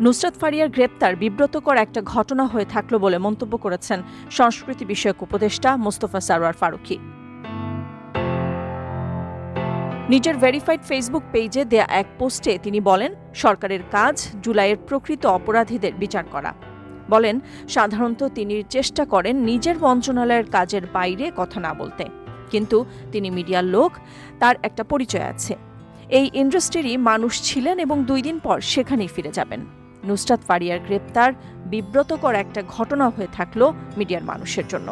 নুসরাত ফারিয়ার গ্রেপ্তার বিব্রতকর একটা ঘটনা হয়ে থাকল বলে মন্তব্য করেছেন সংস্কৃতি বিষয়ক উপদেষ্টা মোস্তফা সারোয়ার ফারুকী। নিজের ভেরিফাইড ফেসবুক পেজে দেয়া এক পোস্টে তিনি বলেন, সরকারের কাজ জুলাইয়ের প্রকৃত অপরাধীদের বিচার করা। বলেন, সাধারণত তিনি চেষ্টা করেন নিজের মন্ত্রণালয়ের কাজের বাইরে কথা না বলতে। কিন্তু তিনি মিডিয়ার লোক, তার একটা পরিচয় আছে। এই ইন্ডাস্ট্রিরই মানুষ ছিলেন এবং দুই দিন পর সেখানেই ফিরে যাবেন। নুসরাত ফারিয়ার গ্রেপ্তার বিব্রতকর একটা ঘটনা হয়ে থাকল মিডিয়ার মানুষের জন্য।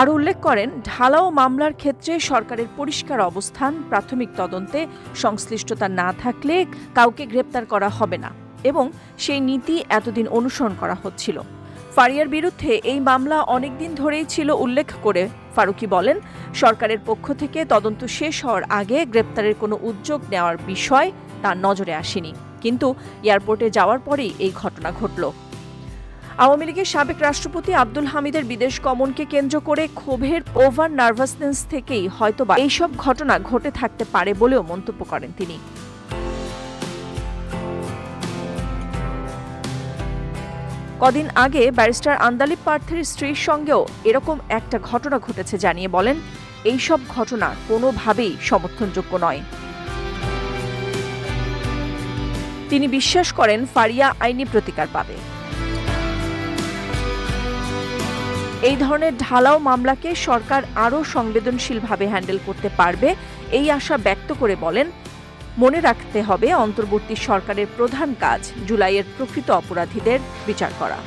আর উল্লেখ করেন, ঢালাও মামলার ক্ষেত্রে সরকারের পরিষ্কার অবস্থান, প্রাথমিক তদন্তে সংশ্লিষ্টতা না থাকলে কাউকে গ্রেপ্তার করা হবে না এবং সেই নীতি এতদিন অনুসরণ করা হচ্ছিল। ফারিয়ার বিরুদ্ধে এই মামলা অনেকদিন ধরেই ছিল উল্লেখ করে ফারুকি বলেন, সরকারের পক্ষ থেকে তদন্ত শেষ হওয়ার আগে গ্রেপ্তারের কোনো উদ্যোগ নেওয়ার বিষয় তার নজরে আসেনি। কিন্তু এয়ারপোর্টে যাওয়ার পরেই এই ঘটনা ঘটল। আওয়ামী লীগের সাবেক রাষ্ট্রপতি আব্দুল হামিদের বিদেশ গমনকে কেন্দ্র করে ক্ষোভের ওভার নার্ভাসনেস থেকেই হয়তোবা এইসব ঘটনা ঘটে থাকতে পারে বলেও মন্তব্য করেন তিনি। কদিন আগে ব্যারিস্টার আন্দালিব পার্থের স্ত্রীর সঙ্গেও এরকম একটা ঘটনা ঘটেছে জানিয়ে বলেন, এইসব ঘটনা কোনোভাবেই সমর্থনযোগ্য নয়। তিনি বিশ্বাস করেন ফারিয়া আইনি প্রতিকার পাবে। এই ধরনের ঢালাও মামলাকে সরকার আরও সংবেদনশীলভাবে হ্যান্ডেল করতে পারবে, এই আশা ব্যক্ত করে বলেন মনে রাখতে হবে অন্তর্বর্তী সরকারের প্রধান কাজ জুলাইয়ের প্রকৃত অপরাধীদের বিচার করা।